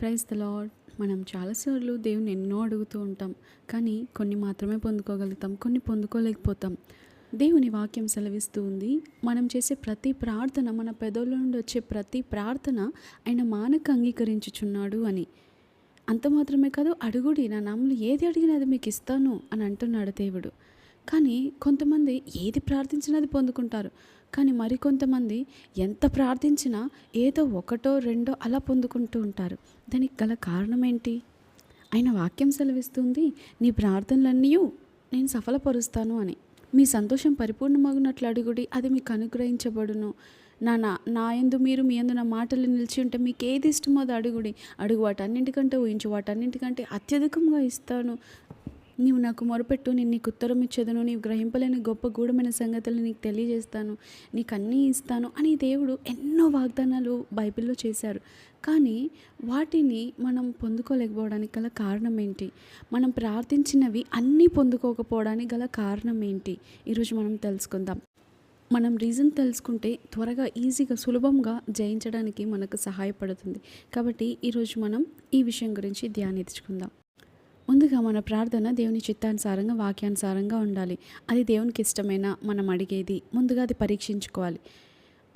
Praise the lord మనం చాలాసార్లు దేవుని ఎన్నో అడుగుతూ ఉంటాం కానీ కొన్ని మాత్రమే పొందుకోగలుగుతాం కొన్ని పొందుకోలేకపోతాం. దేవుని వాక్యం సెలవిస్తూ ఉంది మనం చేసే ప్రతి ప్రార్థన మన పెదవుల నుండి వచ్చే ప్రతి ప్రార్థన ఆయన మానక అంగీకరించుచున్నాడు అని. అంత మాత్రమే కాదు అడుగుడి నా నామలు ఏది అడిగినా అది మీకు ఇస్తాను అని అంటున్నాడు దేవుడు. కానీ కొంతమంది ఏది ప్రార్థించినది పొందుకుంటారు. కానీ మరికొంతమంది ఎంత ప్రార్థించినా ఏదో ఒకటో రెండో అలా పొందుకుంటూ ఉంటారు. దానికి గల కారణం ఏంటి ఆయన వాక్యం సెలవిస్తుంది నీ ప్రార్థనలన్నీ నేను సఫలపరుస్తాను అని. మీ సంతోషం పరిపూర్ణమగునట్లు అడుగుడి అది మీకు అనుగ్రహించబడును. నా నా నా ఎందు మీరు మీ ఎందు నా మాటలు నిలిచి ఉంటే మీకు ఏది ఇష్టమో అది అడుగుడి. అడుగు వాటన్నింటికంటే ఊహించు వాటన్నింటికంటే అత్యధికంగా ఇస్తాను. నీవు నాకు మొరపెట్టు నేను నీకు ఉత్తరం ఇచ్చేదను నీవు గ్రహింపలేని గొప్ప గూఢమైన సంగతులు నీకు తెలియజేస్తాను నీకు అన్నీ ఇస్తాను అని దేవుడు ఎన్నో వాగ్దానాలు బైబిల్లో చేశారు. కానీ వాటిని మనం పొందుకోలేకపోవడానికి గల కారణం ఏంటి మనం ప్రార్థించినవి అన్నీ పొందుకోకపోవడానికి గల కారణం ఏంటి ఈరోజు మనం తెలుసుకుందాం. మనం రీజన్ తెలుసుకుంటే త్వరగా ఈజీగా సులభంగా జయించడానికి మనకు సహాయపడుతుంది. కాబట్టి ఈరోజు మనం ఈ విషయం గురించి ధ్యానించుకుందాం. ముందుగా మన ప్రార్థన దేవుని చిత్తానుసారంగా వాక్యానుసారంగా ఉండాలి. అది దేవునికి ఇష్టమైన మనం అడిగేది. ముందుగా అది పరీక్షించుకోవాలి.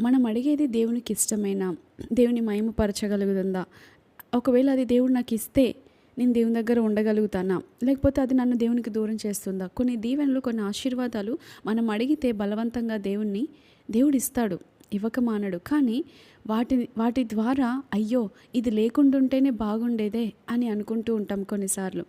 మనం అడిగేది దేవునికి ఇష్టమైన దేవుని మహిమపరచగలుగుతుందా? ఒకవేళ అది దేవుడు నాకు ఇస్తే నేను దేవుని దగ్గర ఉండగలుగుతానా? లేకపోతే అది నన్ను దేవునికి దూరం చేస్తుందా? కొన్ని దీవెనలు కొన్ని ఆశీర్వాదాలు మనం అడిగితే బలవంతంగా దేవుణ్ణి దేవుడు ఇస్తాడు. ఇవ్వకమానడు. కానీ వాటి వాటి ద్వారా అయ్యో ఇది లేకుండుంటేనే బాగుండేదే అని అనుకుంటూ ఉంటాం కొన్నిసార్లు.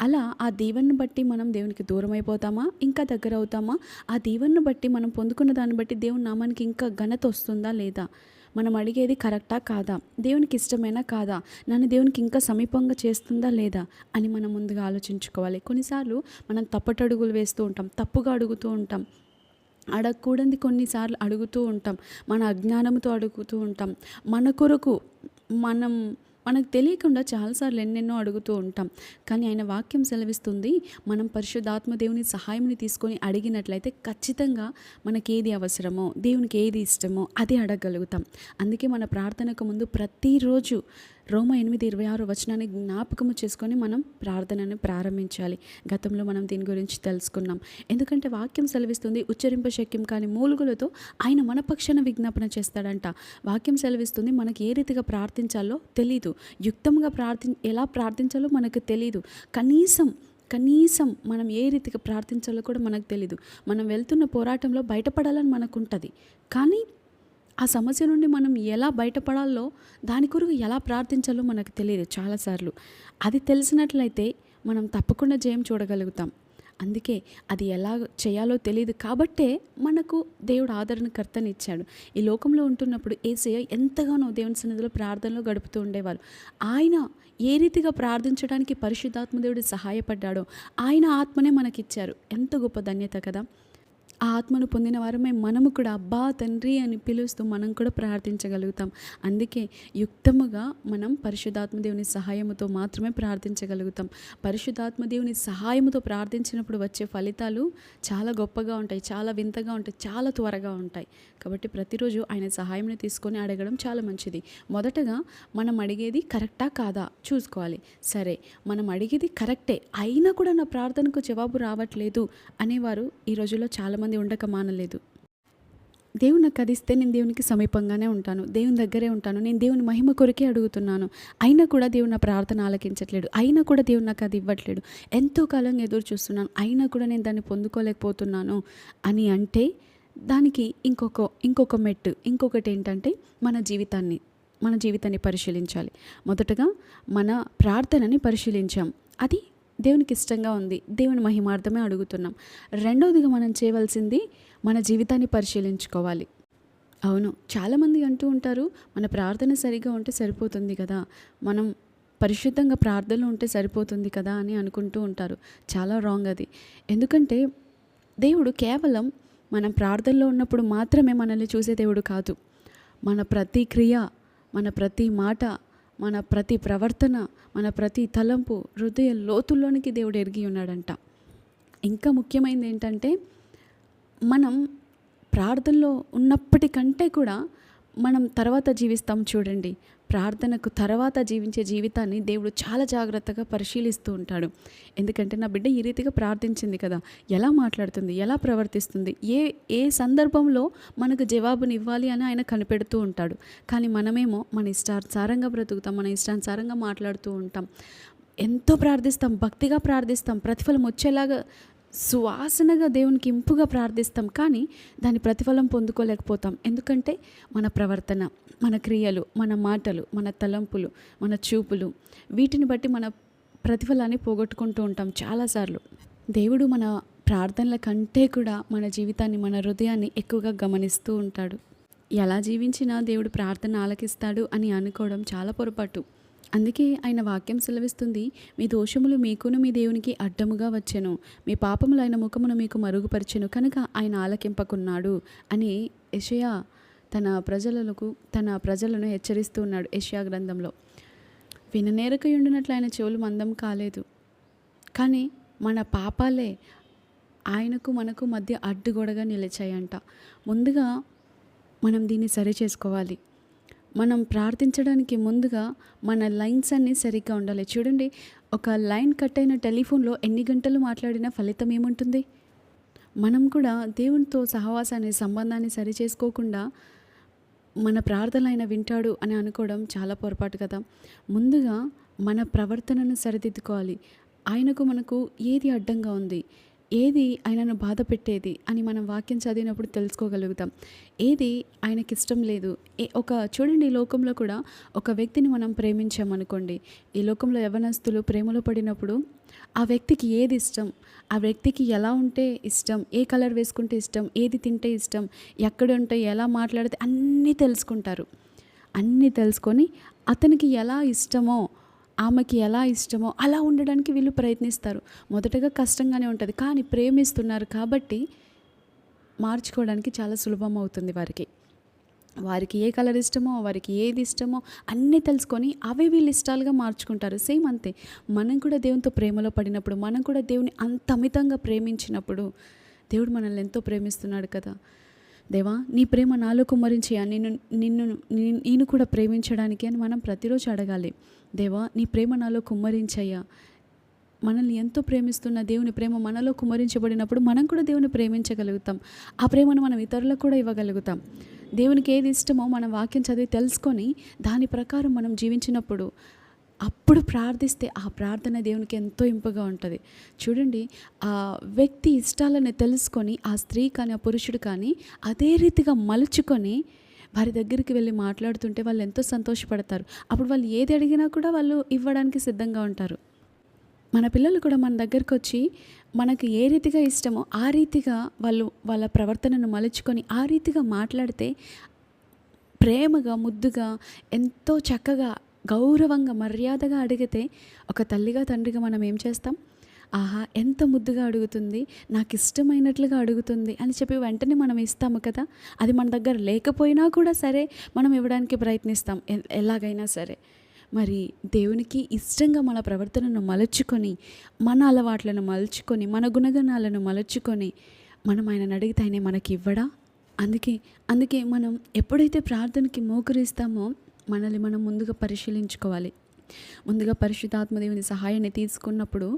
అలా ఆ దీవెనను బట్టి మనం దేవునికి దూరం అయిపోతామా ఇంకా దగ్గర అవుతామా ఆ దీవెనను బట్టి మనం పొందుకున్న దాన్ని బట్టి దేవుని నామానికి ఇంకా ఘనత వస్తుందా లేదా? మనం అడిగేది కరెక్టా కాదా? దేవునికి ఇష్టమైనా కాదా? నన్ను దేవునికి ఇంకా సమీపంగా చేస్తుందా లేదా? అని మనం ముందుగా ఆలోచించుకోవాలి. కొన్నిసార్లు మనం తప్పటడుగులు వేస్తూ ఉంటాం తప్పుగా అడుగుతూ ఉంటాం. అడగకూడని కొన్నిసార్లు అడుగుతూ ఉంటాం. మన అజ్ఞానంతో అడుగుతూ ఉంటాం. మన కొరకు మనం మనకు తెలియకుండా చాలాసార్లు ఎన్నెన్నో అడుగుతూ ఉంటాం. కానీ ఆయన వాక్యం సెలవిస్తుంది మనం పరిశుద్ధాత్మ దేవుని సహాయంని తీసుకొని అడిగినట్లయితే ఖచ్చితంగా మనకి ఏది అవసరమో దేవునికి ఏది ఇష్టమో అది అడగగలుగుతాం. అందుకే మన ప్రార్థనకు ముందు ప్రతిరోజు రోమ ఎనిమిది ఇరవై ఆరు వచనాన్ని జ్ఞాపకము చేసుకొని మనం ప్రార్థనను ప్రారంభించాలి. గతంలో మనం దీని గురించి తెలుసుకున్నాం. ఎందుకంటే వాక్యం సెలవిస్తుంది ఉచ్చరింప శక్యం కాని మూలుగులతో ఆయన మన పక్షాన విజ్ఞాపన చేస్తాడంట. వాక్యం సెలవిస్తుంది మనకి ఏ రీతిగా ప్రార్థించాలో తెలీదు. యుక్తంగా ప్రార్థి ఎలా ప్రార్థించాలో మనకు తెలీదు. కనీసం కనీసం మనం ఏ రీతిగా ప్రార్థించాలో కూడా మనకు తెలీదు. మనం వెళ్తున్న పోరాటంలో బయటపడాలని మనకు ఉంటుంది. కానీ ఆ సమస్య నుండి మనం ఎలా బయటపడాలో దాని కొరకు ఎలా ప్రార్థించాలో మనకు తెలియదు చాలాసార్లు. అది తెలిసినట్లయితే మనం తప్పకుండా జయం చూడగలుగుతాం. అందుకే అది ఎలా చేయాలో తెలియదు కాబట్టే మనకు దేవుడు ఆదరణకర్తనిచ్చాడు ఈ లోకంలో ఉంటున్నప్పుడు ఏసయ్య ఎంతగానో దేవుని సన్నిధిలో ప్రార్థనలో గడుపుతూ ఉండేవారు. ఆయన ఏ రీతిగా ప్రార్థించడానికి పరిశుద్ధాత్మ దేవుడు సహాయపడ్డాడో ఆయన ఆత్మనే మనకిచ్చారు. ఎంత గొప్ప ధన్యత కదా! ఆ ఆత్మను పొందిన వారమే మనము కూడా అబ్బా తండ్రి అని పిలుస్తూ మనం కూడా ప్రార్థించగలుగుతాం. అందుకే యుక్తముగా మనం పరిశుద్ధాత్మదేవుని సహాయముతో మాత్రమే ప్రార్థించగలుగుతాం. పరిశుద్ధాత్మదేవుని సహాయముతో ప్రార్థించినప్పుడు వచ్చే ఫలితాలు చాలా గొప్పగా ఉంటాయి చాలా వింతగా ఉంటాయి చాలా త్వరగా ఉంటాయి. కాబట్టి ప్రతిరోజు ఆయన సహాయంని తీసుకొని అడగడం చాలా మంచిది. మొదటగా మనం అడిగేది కరెక్టా కాదా చూసుకోవాలి. సరే మనం అడిగేది కరెక్టే అయినా కూడా నా ప్రార్థనకు జవాబు రావట్లేదు అనేవారు ఈ రోజుల్లో చాలామంది ఉండక మానలేదు. దేవుని నాకు అది ఇస్తే నేను దేవునికి సమీపంగానే ఉంటాను దేవుని దగ్గరే ఉంటాను నేను దేవుని మహిమ కొరకే అడుగుతున్నాను. అయినా కూడా దేవుని నా ప్రార్థన ఆలకించట్లేడు అయినా కూడా దేవుని నాకు అది ఇవ్వట్లేడు. ఎంతో కాలంగా ఎదురు చూస్తున్నాను అయినా కూడా నేను దాన్ని పొందుకోలేకపోతున్నాను అని అంటే దానికి ఇంకొక ఇంకొక మెట్టు ఇంకొకటి ఏంటంటే మన జీవితాన్ని మన జీవితాన్ని పరిశీలించాలి. మొదటగా మన ప్రార్థనని పరిశీలించాం. అది దేవునికి ఇష్టంగా ఉంది. దేవుని మహిమార్థమే అడుగుతున్నాం. రెండవదిగా మనం చేయవలసింది మన జీవితాన్ని పరిశీలించుకోవాలి. అవును చాలామంది అంటూ ఉంటారు మన ప్రార్థన సరిగా ఉంటే సరిపోతుంది కదా. మనం పరిశుద్ధంగా ప్రార్థనలు ఉంటే సరిపోతుంది కదా అని అనుకుంటూ ఉంటారు. చాలా రాంగ్ అది. ఎందుకంటే దేవుడు కేవలం మనం ప్రార్థనలో ఉన్నప్పుడు మాత్రమే మనల్ని చూసే దేవుడు కాదు. మన ప్రతి క్రియ మన ప్రతి మాట మన ప్రతి ప్రవర్తన మన ప్రతి తలంపు హృదయ లోతుల్లోనికి దేవుడు ఎరిగి ఉన్నాడంట. ఇంకా ముఖ్యమైనది ఏంటంటే మనం ప్రార్థనలో ఉన్నప్పటికంటే కూడా మనం తర్వాత జీవిస్తాం చూడండి. ప్రార్థనకు తర్వాత జీవించే జీవితాన్ని దేవుడు చాలా జాగ్రత్తగా పరిశీలిస్తూ ఉంటాడు. ఎందుకంటే నా బిడ్డ ఈ రీతిగా ప్రార్థించింది కదా ఎలా మాట్లాడుతుంది ఎలా ప్రవర్తిస్తుంది ఏ ఏ సందర్భంలో మనకు జవాబుని ఇవ్వాలి అని ఆయన కనిపెడుతూ ఉంటాడు. కానీ మనమేమో మన ఇష్టానుసారంగా బ్రతుకుతాం మన ఇష్టానుసారంగా మాట్లాడుతూ ఉంటాం. ఎంతో ప్రార్థిస్తాం భక్తిగా ప్రార్థిస్తాం ప్రతిఫలం వచ్చేలాగా సువాసనగా దేవునికి ఇంపుగా ప్రార్థిస్తాం. కానీ దాని ప్రతిఫలం పొందుకోలేకపోతాం. ఎందుకంటే మన ప్రవర్తన మన క్రియలు మన మాటలు మన తలంపులు మన చూపులు వీటిని బట్టి మన ప్రతిఫలాన్ని పోగొట్టుకుంటూ ఉంటాం చాలాసార్లు. దేవుడు మన ప్రార్థనల కంటే కూడా మన జీవితాన్ని మన హృదయాన్ని ఎక్కువగా గమనిస్తూ ఉంటాడు. ఎలా జీవించినా దేవుడు ప్రార్థన ఆలకిస్తాడు అని అనుకోవడం చాలా పొరపాటు. అందుకే ఆయన వాక్యం సెలవిస్తుంది మీ దోషములు మీకును మీ దేవునికి అడ్డముగా వచ్చెను. మీ పాపములు ఆయన ముఖమును మీకు మరుగుపరిచెను. కనుక ఆయన ఆలకింపకున్నాడు అని యషయా తన ప్రజలకు తన ప్రజలను హెచ్చరిస్తూ ఉన్నాడు యషయా గ్రంథంలో. విననేరకయుండినట్లు ఆయన చెవులు మందం కాలేదు. కానీ మన పాపాలే ఆయనకు మనకు మధ్య అడ్డుగోడగా నిలిచాయంట. ముందుగా మనం దీన్ని సరి చేసుకోవాలి. మనం ప్రార్థించడానికి ముందుగా మన లైన్స్ అన్నీ సరిగ్గా ఉండాలి. చూడండి ఒక లైన్ కట్ అయిన టెలిఫోన్లో ఎన్ని గంటలు మాట్లాడినా ఫలితం ఏముంటుంది? మనం కూడా దేవునితో సహవాసాన్ని సంబంధాన్ని సరి చేసుకోకుండా మన ప్రార్థన ఆయన వింటాడు అని అనుకోవడం చాలా పొరపాటు కదా. ముందుగా మన ప్రవర్తనను సరిదిద్దుకోవాలి. ఆయనకు మనకు ఏది అడ్డంగా ఉంది? ఏది ఆయనను బాధ పెట్టేది అని మనం వాక్యం చదివినప్పుడు తెలుసుకోగలుగుతాం. ఏది ఆయనకి ఇష్టం లేదు. ఏ ఒక చూడండి ఈ లోకంలో కూడా ఒక వ్యక్తిని మనం ప్రేమించామనుకోండి ఈ లోకంలో యవనస్తులు ప్రేమలో పడినప్పుడు ఆ వ్యక్తికి ఏది ఇష్టం? ఆ వ్యక్తికి ఎలా ఉంటే ఇష్టం? ఏ కలర్ వేసుకుంటే ఇష్టం? ఏది తింటే ఇష్టం? ఎక్కడ ఉంటే ఎలా మాట్లాడితే అన్నీ తెలుసుకుంటారు. అన్నీ తెలుసుకొని అతనికి ఎలా ఇష్టమో ఆమెకి ఎలా ఇష్టమో అలా ఉండడానికి వీళ్ళు ప్రయత్నిస్తారు. మొదటగా కష్టంగానే ఉంటుంది. కానీ ప్రేమిస్తున్నారు కాబట్టి మార్చుకోవడానికి చాలా సులభం అవుతుంది వారికి. వారికి ఏ కలర్ ఇష్టమో వారికి ఏది ఇష్టమో అన్నీ తెలుసుకొని అవే వీళ్ళు ఇష్టాలుగా మార్చుకుంటారు. సేమ్ అంతే. మనం కూడా దేవునితో ప్రేమలో పడినప్పుడు మనం కూడా దేవుని అంత అమితంగా ప్రేమించినప్పుడు దేవుడు మనల్ని ఎంతో ప్రేమిస్తున్నాడు కదా. దేవా నీ ప్రేమ నాలో కుమ్మరించేయా నిన్ను నిన్ను నేను కూడా ప్రేమించడానికి అని మనం ప్రతిరోజు అడగాలి. దేవా నీ ప్రేమ నాలో కుమ్మరించయ్యా. మనల్ని ఎంతో ప్రేమిస్తున్న దేవుని ప్రేమ మనలో కుమరించబడినప్పుడు మనం కూడా దేవుని ప్రేమించగలుగుతాం. ఆ ప్రేమను మనం ఇతరులకు కూడా ఇవ్వగలుగుతాం. దేవునికి ఏది ఇష్టమో మనం వాక్యం చదివి తెలుసుకొని దాని ప్రకారం మనం జీవించినప్పుడు అప్పుడు ప్రార్థిస్తే ఆ ప్రార్థన దేవునికి ఎంతో ఇంపుగా ఉంటుంది. చూడండి ఆ వ్యక్తి ఇష్టాలను తెలుసుకొని ఆ స్త్రీ కానీ ఆ పురుషుడు కానీ అదే రీతిగా మలుచుకొని వారి దగ్గరికి వెళ్ళి మాట్లాడుతుంటే వాళ్ళు ఎంతో సంతోషపడతారు. అప్పుడు వాళ్ళు ఏది అడిగినా కూడా వాళ్ళు ఇవ్వడానికి సిద్ధంగా ఉంటారు. మన పిల్లలు కూడా మన దగ్గరకు వచ్చి మనకు ఏ రీతిగా ఇష్టమో ఆ రీతిగా వాళ్ళు వాళ్ళ ప్రవర్తనను మలుచుకొని ఆ రీతిగా మాట్లాడితే ప్రేమగా ముద్దుగా ఎంతో చక్కగా గౌరవంగా మర్యాదగా అడిగితే ఒక తల్లిగా తండ్రిగా మనం ఏం చేస్తాం? ఆహా ఎంత ముద్దుగా అడుగుతుంది నాకు ఇష్టమైనట్లుగా అడుగుతుంది అని చెప్పి వెంటనే మనం ఇస్తాము కదా? అది మన దగ్గర లేకపోయినా కూడా సరే మనం ఇవ్వడానికి ప్రయత్నిస్తాం. ఎ- ఎలాగైనా సరే. మరి దేవునికి ఇష్టంగా మన ప్రవర్తనను మలుచుకొని మన అలవాట్లను మలుచుకొని మన గుణగణాలను మలుచుకొని మనం ఆయనను అడిగితే ఆయన మనకి ఇవ్వడా అందుకే అందుకే మనం ఎప్పుడైతే ప్రార్థనకి మోకరిస్తామో మనల్ని మనం ముందుగా పరిశీలించుకోవాలి. ముందుగా పరిశుద్ధాత్మదేవుని సహాయాన్ని తీసుకున్నప్పుడు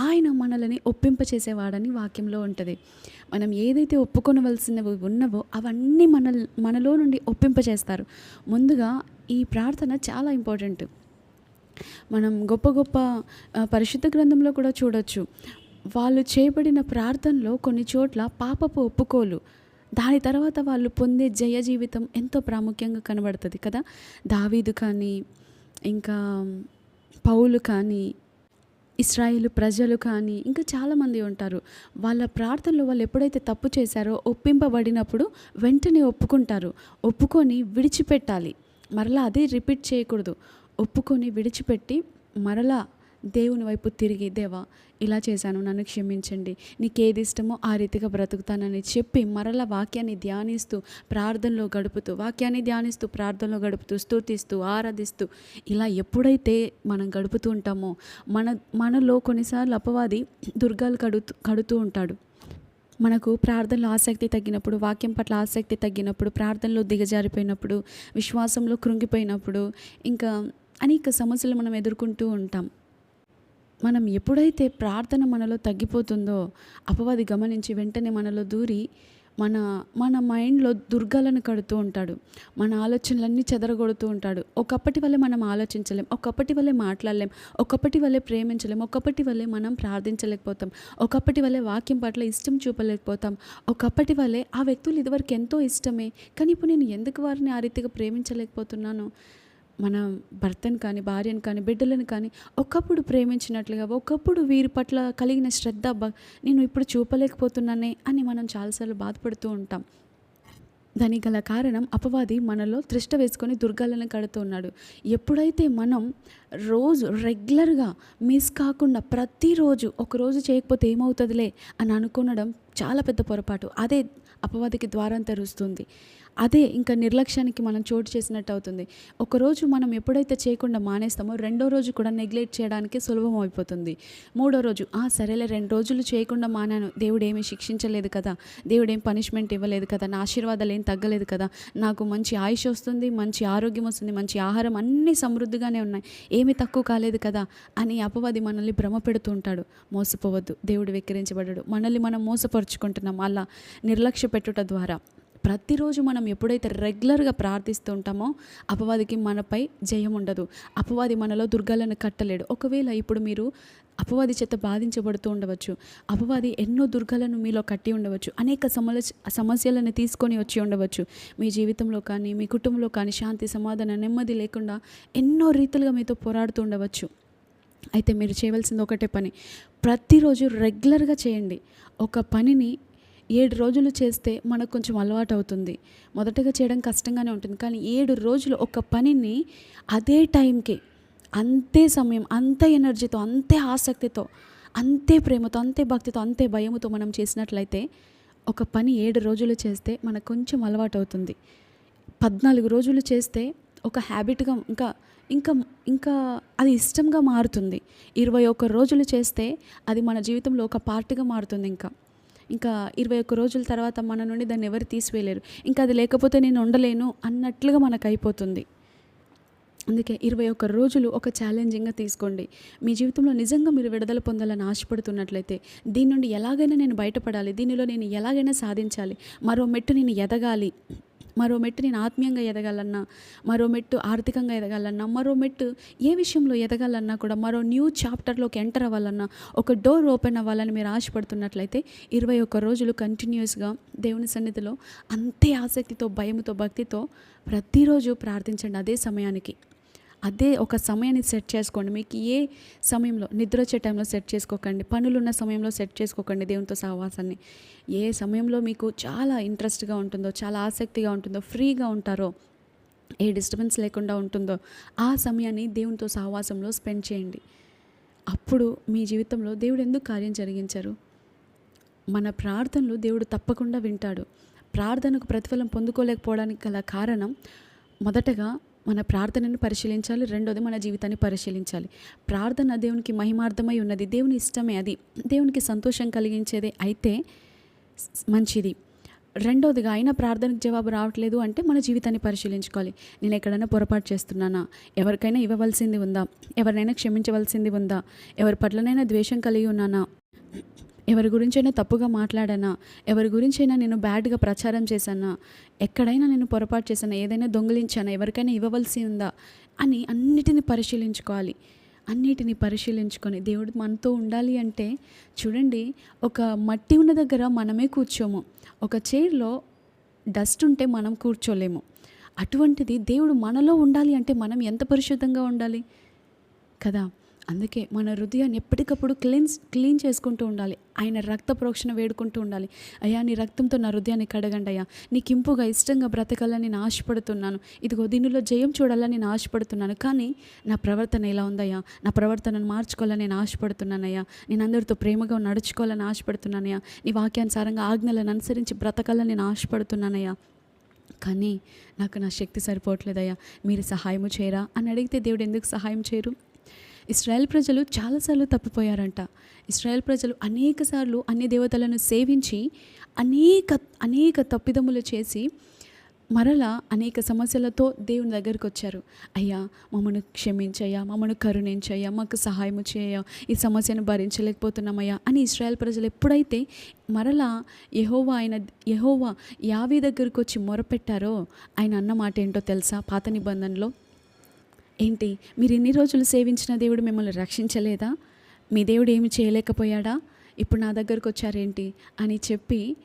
ఆయన మనల్ని ఒప్పింపచేసేవాడని వాక్యంలో ఉంటుంది. మనం ఏదైతే ఒప్పుకొనవలసినవి ఉన్నవో అవన్నీ మన మనలో నుండి ఒప్పింపచేస్తారు ముందుగా ఈ ప్రార్థన చాలా ఇంపార్టెంట్. మనం గొప్ప గొప్ప పరిశుద్ధ గ్రంథంలో కూడా చూడొచ్చు. వాళ్ళు చేయబడిన ప్రార్థనలో కొన్ని చోట్ల పాపపు ఒప్పుకోలు దాని తర్వాత వాళ్ళు పొందే జయ జీవితం ఎంతో ప్రాముఖ్యంగా కనబడుతుంది కదా. దావీదు కానీ ఇంకా పౌలు కానీ ఇస్రాయేలు ప్రజలు కానీ ఇంకా చాలామంది ఉంటారు. వాళ్ళ ప్రార్థనలు వాళ్ళు ఎప్పుడైతే తప్పు చేశారో ఒప్పింపబడినప్పుడు వెంటనే ఒప్పుకుంటారు. ఒప్పుకొని విడిచిపెట్టాలి. మరలా అదే రిపీట్ చేయకూడదు. ఒప్పుకొని విడిచిపెట్టి మరలా దేవుని వైపు తిరిగి దేవా ఇలా చేశాను నన్ను క్షమించండి. నీకేది ఇష్టమో ఆ రీతిగా బ్రతుకుతానని చెప్పి మరల వాక్యాన్ని ధ్యానిస్తూ ప్రార్థనలో గడుపుతూ వాక్యాన్ని ధ్యానిస్తూ ప్రార్థనలో గడుపుతూ స్థుతిస్తూ ఆరాధిస్తూ ఇలా ఎప్పుడైతే మనం గడుపుతూ ఉంటామో మన మనలో కొన్నిసార్లు అపవాది దుర్గాలు కడుతూ కడుతూ ఉంటాడు. మనకు ప్రార్థనలో ఆసక్తి తగ్గినప్పుడు వాక్యం పట్ల ఆసక్తి తగ్గినప్పుడు ప్రార్థనలో దిగజారిపోయినప్పుడు విశ్వాసంలో కృంగిపోయినప్పుడు ఇంకా అనేక సమస్యలు మనం ఎదుర్కొంటూ ఉంటాం. మనం ఎప్పుడైతే ప్రార్థన మనలో తగ్గిపోతుందో అపవాది గమనించి వెంటనే మనలో దూరి మన మన మైండ్లో దుర్గాలను కడుతూ ఉంటాడు. మన ఆలోచనలన్నీ చెదరగొడుతూ ఉంటాడు. ఒకప్పటి వల్లే మనం ఆలోచించలేం ఒకప్పటి వల్లే మాట్లాడలేం ఒకప్పటి వల్లే ప్రేమించలేం ఒకప్పటి వల్లే మనం ప్రార్థించలేకపోతాం ఒకప్పటి వల్లే వాక్యం పట్ల ఇష్టం చూపలేకపోతాం ఒకప్పటి వల్లే ఆ వ్యక్తులు ఇదివరకు ఎంతో ఇష్టమే కానీ ఇప్పుడు నేను ఎందుకు వారిని ఆ రీతిగా ప్రేమించలేకపోతున్నాను మన భర్తను కానీ భార్యను కానీ బిడ్డలను కానీ ఒకప్పుడు ప్రేమించినట్లుగా ఒకప్పుడు వీరి పట్ల కలిగిన శ్రద్ధ బ- నేను ఇప్పుడు చూపలేకపోతున్నానే అని మనం చాలాసార్లు బాధపడుతూ ఉంటాం. దానికి గల కారణం అపవాది మనలో త్రిష్ట వేసుకొని దుర్గాలను కడుతూ ఉన్నాడు. ఎప్పుడైతే మనం రోజు రెగ్యులర్గా మిస్ కాకుండా ప్రతిరోజు ఒకరోజు చేయకపోతే ఏమవుతుందిలే అని అనుకునడం చాలా పెద్ద పొరపాటు. అదే అపవాదికి ద్వారం తెరుస్తుంది అదే ఇంకా నిర్లక్ష్యానికి మనం చోటు చేసినట్టు అవుతుంది. ఒకరోజు మనం ఎప్పుడైతే చేయకుండా మానేస్తామో రెండో రోజు కూడా నెగ్లెక్ట్ చేయడానికి సులభం అయిపోతుంది. మూడో రోజు ఆ సరేలే రెండు రోజులు చేయకుండా మానాను. దేవుడు ఏమీ శిక్షించలేదు కదా. దేవుడు ఏం పనిష్మెంట్ ఇవ్వలేదు కదా. నా ఆశీర్వాదాలు ఏం తగ్గలేదు కదా. నాకు మంచి ఆయుష్ వస్తుంది మంచి ఆరోగ్యం వస్తుంది మంచి ఆహారం అన్నీ సమృద్ధిగానే ఉన్నాయి. ఏమీ తక్కువ కాలేదు కదా అని అపవాది మనల్ని భ్రమ పెడుతూ ఉంటాడు. మోసపోవద్దు. దేవుడు వెక్కిరించబడ్డాడు. మనల్ని మనం మోసపరుచుకుంటున్నాం. అలా నిర్లక్ష్య పెట్టుట ద్వారా. ప్రతిరోజు మనం ఎప్పుడైతే రెగ్యులర్గా ప్రార్థిస్తూ ఉంటామో అపవాదికి మనపై జయం ఉండదు. అపవాది మనలో దుర్గాలను కట్టలేడు. ఒకవేళ ఇప్పుడు మీరు అపవాది చేత బాధించబడుతూ ఉండవచ్చు. అపవాది ఎన్నో దుర్గాలను మీలో కట్టి ఉండవచ్చు. అనేక సమస్య సమస్యలను తీసుకొని వచ్చి ఉండవచ్చు. మీ జీవితంలో కానీ మీ కుటుంబంలో కానీ శాంతి సమాధానం నెమ్మది లేకుండా ఎన్నో రీతిలుగా మీతో పోరాడుతూ ఉండవచ్చు. అయితే మీరు చేయవలసింది ఒకటే పని. ప్రతిరోజు రెగ్యులర్గా చేయండి. ఒక పనిని ఏడు రోజులు చేస్తే మనకు కొంచెం అలవాటు అవుతుంది మొదటగా చేయడం కష్టంగానే ఉంటుంది. కానీ ఏడు రోజులు ఒక పనిని అదే టైంకి అంతే సమయం అంత ఎనర్జీతో అంతే ఆసక్తితో అంతే ప్రేమతో అంతే భక్తితో అంతే భయముతో మనం చేసినట్లయితే ఒక పని ఏడు రోజులు చేస్తే మనకు కొంచెం అలవాటు అవుతుంది పద్నాలుగు రోజులు చేస్తే ఒక హ్యాబిట్గా ఇంకా ఇంకా ఇంకా అది ఇష్టంగా మారుతుంది. ఇరవై ఒక్క రోజులు చేస్తే అది మన జీవితంలో ఒక పార్ట్గా మారుతుంది ఇంకా. ఇంకా ఇరవై ఒక్క రోజుల తర్వాత మన నుండి దాన్ని ఎవరు తీసివేయలేరు. ఇంకా అది లేకపోతే నేను ఉండలేను అన్నట్లుగా మనకు అయిపోతుంది అందుకే ఇరవై ఒక్క రోజులు ఒక ఛాలెంజింగ్గా తీసుకోండి. మీ జీవితంలో నిజంగా మీరు విడుదల పొందాలని ఆశపడుతున్నట్లయితే దీని నుండి ఎలాగైనా నేను బయటపడాలి. దీనిలో నేను ఎలాగైనా సాధించాలి. మరో మెట్టు నేను ఎదగాలి. మరో మెట్టు నేను ఆత్మీయంగా ఎదగాలన్నా మరో మెట్టు ఆర్థికంగా ఎదగాలన్నా మరో మెట్టు ఏ విషయంలో ఎదగాలన్నా కూడా మరో న్యూ చాప్టర్లోకి ఎంటర్ అవ్వాలన్నా ఒక డోర్ ఓపెన్ అవ్వాలని మీరు ఆశపడుతున్నట్లయితే ఇరవై ఒక్క రోజులు కంటిన్యూస్గా దేవుని సన్నిధిలో అంతే ఆసక్తితో భయముతో భక్తితో ప్రతిరోజు ప్రార్థించండి అదే సమయానికి. అదే ఒక సమయాన్ని సెట్ చేసుకోండి. మీకు ఏ సమయంలో నిద్ర వచ్చే టైంలో సెట్ చేసుకోకండి. పనులున్న సమయంలో సెట్ చేసుకోకండి దేవునితో సహవాసాన్ని. ఏ సమయంలో మీకు చాలా ఇంట్రెస్ట్గా ఉంటుందో చాలా ఆసక్తిగా ఉంటుందో ఫ్రీగా ఉంటారో ఏ డిస్టర్బెన్స్ లేకుండా ఉంటుందో ఆ సమయాన్ని దేవునితో సహవాసంలో స్పెండ్ చేయండి. అప్పుడు మీ జీవితంలో దేవుడు ఎందుకు కార్యం జరిగించారు? మన ప్రార్థనలు దేవుడు తప్పకుండా వింటాడు. ప్రార్థనకు ప్రతిఫలం పొందుకోలేకపోవడానికి గల కారణం మొదటగా మన ప్రార్థనను పరిశీలించాలి రెండోది మన జీవితాన్ని పరిశీలించాలి. ప్రార్థన దేవునికి మహిమార్థమై ఉన్నది దేవుని ఇష్టమే అది. దేవునికి సంతోషం కలిగించేదే అయితే మంచిది. రెండోదిగా అయినా ప్రార్థనకు జవాబు రావట్లేదు అంటే మన జీవితాన్ని పరిశీలించుకోవాలి. నేను ఎక్కడైనా పొరపాటు చేస్తున్నానా? ఎవరికైనా ఇవ్వవలసింది ఉందా? ఎవరినైనా క్షమించవలసింది ఉందా? ఎవరి పట్లనైనా ద్వేషం కలిగి ఉన్నానా? ఎవరి గురించైనా తప్పుగా మాట్లాడానా? ఎవరి గురించైనా నేను బ్యాడ్గా ప్రచారం చేశానా? ఎక్కడైనా నేను పొరపాటు చేశానా? ఏదైనా దొంగిలించానా? ఎవరికైనా ఇవ్వవలసి ఉందా? అని అన్నిటిని పరిశీలించుకోవాలి. అన్నిటిని పరిశీలించుకొని దేవుడు మనతో ఉండాలి అంటే చూడండి ఒక మట్టి ఉన్న దగ్గర మనమే కూర్చోము. ఒక చైర్లో డస్ట్ ఉంటే మనం కూర్చోలేము. అటువంటిది దేవుడు మనలో ఉండాలి అంటే మనం ఎంత పరిశుద్ధంగా ఉండాలి? కదా? అందుకే మన హృదయాన్ని ఎప్పటికప్పుడు క్లీన్స్ క్లీన్ చేసుకుంటూ ఉండాలి. ఆయన రక్త ప్రోక్షణ వేడుకుంటూ ఉండాలి. అయ్యా నీ రక్తంతో నా హృదయాన్ని కడగండి అయ్యా. నీకు ఇంపుగా ఇష్టంగా బ్రతకాలని నేను ఆశపడుతున్నాను. ఇదిగో దీనిలో జయం చూడాలని నేను ఆశపడుతున్నాను. కానీ నా ప్రవర్తన ఎలా ఉందయ్యా? నా ప్రవర్తనను మార్చుకోవాలని నేను ఆశపడుతున్నానయ్యా నేను అందరితో ప్రేమగా నడుచుకోవాలని ఆశపడుతున్నానయ్యా నీ వాక్యానుసారంగా ఆజ్ఞలను అనుసరించి బ్రతకాలని నేను ఆశపడుతున్నానయ్యా కానీ నాకు నా శక్తి సరిపోవట్లేదయ్యా. మీరు సహాయము చేయరా? అని అడిగితే దేవుడు ఎందుకు సహాయం చేయరు? ఇస్రాయేల్ ప్రజలు చాలాసార్లు తప్పిపోయారంట. ఇస్రాయేల్ ప్రజలు అనేక సార్లు అన్ని దేవతలను సేవించి అనేక అనేక తప్పిదములు చేసి మరలా అనేక సమస్యలతో దేవుని దగ్గరికి వచ్చారు. అయ్యా మమ్మను క్షమించయ్యా మమ్మను కరుణించయ్యా మాకు సహాయము చేయ ఈ సమస్యను భరించలేకపోతున్నామయ్యా అని ఇస్రాయల్ ప్రజలు ఎప్పుడైతే మరలా యహోవా ఆయన యహోవా యావి దగ్గరకు వచ్చి మొరపెట్టారో ఆయన అన్న మాట ఏంటో తెలుసా? పాత నిబంధనలో ఏంటి? మీరు ఎన్ని రోజులు సేవించిన దేవుడు మిమ్మల్ని రక్షించలేదా? మీ దేవుడు ఏమి చేయలేకపోయాడా? ఇప్పుడు నా దగ్గరకు వచ్చారేంటి అని చెప్పి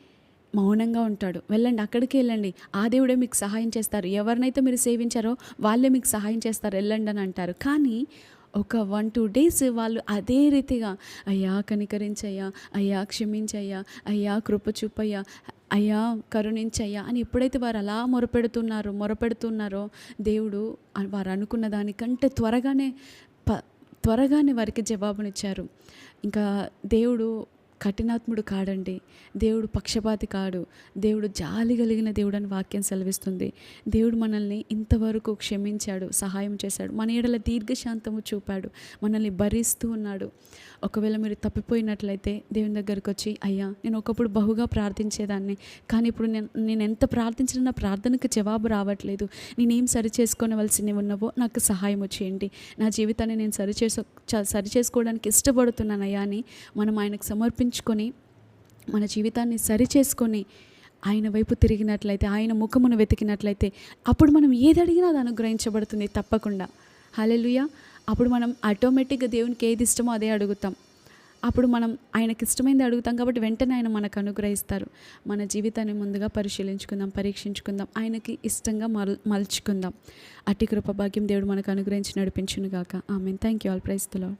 మౌనంగా ఉంటాడు. వెళ్ళండి అక్కడికి వెళ్ళండి. ఆ దేవుడే మీకు సహాయం చేస్తారు. ఎవరినైతే మీరు సేవించారో వాళ్ళే మీకు సహాయం చేస్తారు. వెళ్ళండి అని అంటారు. కానీ ఒక వన్ టూ డేస్ వాళ్ళు అదే రీతిగా అయ్యా కనికరించయ్యా అయ్యా క్షమించయ్యా అయ్యా కృప చూపయ్యా అయ్యా కరుణించయ్యా అని ఎప్పుడైతే వారు అలా మొరపెడుతున్నారో మొరపెడుతున్నారో దేవుడు వారు అనుకున్న దానికంటే త్వరగానే ప త్వరగానే వారికి జవాబునిచ్చారు. ఇంకా దేవుడు కఠినాత్ముడు కాడండి. దేవుడు పక్షపాతి కాడు. దేవుడు జాలి కలిగిన దేవుడు అని వాక్యం సెలవిస్తుంది. దేవుడు మనల్ని ఇంతవరకు క్షమించాడు సహాయం చేశాడు. మన ఏడల దీర్ఘశాంతము చూపాడు. మనల్ని భరిస్తూ ఉన్నాడు. ఒకవేళ మీరు తప్పిపోయినట్లయితే దేవుని దగ్గరికి వచ్చి అయ్యా నేను ఒకప్పుడు బహుగా ప్రార్థించేదాన్ని. కానీ ఇప్పుడు నేను నేను ఎంత ప్రార్థించినా నా ప్రార్థనకు జవాబు రావట్లేదు. నేనేం సరి చేసుకోవలసినవి ఉన్నవో నాకు సహాయం చేయండి. నా జీవితాన్ని నేను సరి చేసు చ- సరి చేసుకోవడానికి ఇష్టపడుతున్నాను అయ్యా అని మనం ఆయనకు సమర్పించుకొని మన జీవితాన్ని సరి చేసుకొని ఆయన వైపు తిరిగినట్లయితే ఆయన ముఖమును వెతికినట్లయితే అప్పుడు మనం ఏది అడిగినా అది అనుగ్రహించబడుతుంది తప్పకుండా. హల్లెలూయా. అప్పుడు మనం ఆటోమేటిక్గా దేవునికి ఏది ఇష్టమో అదే అడుగుతాం. అప్పుడు మనం ఆయనకి ఇష్టమైంది అడుగుతాం కాబట్టి వెంటనే ఆయన మనకు అనుగ్రహిస్తారు. మన జీవితాన్ని ముందుగా పరిశీలించుకుందాం పరీక్షించుకుందాం ఆయనకి ఇష్టంగా మల్ మలుచుకుందాం. అట్టి కృప భాగ్యం దేవుడు మనకు అనుగ్రహించి నడిపించును గాక ఆమె థ్యాంక్ యూ ఆల్ ప్రైస్తులో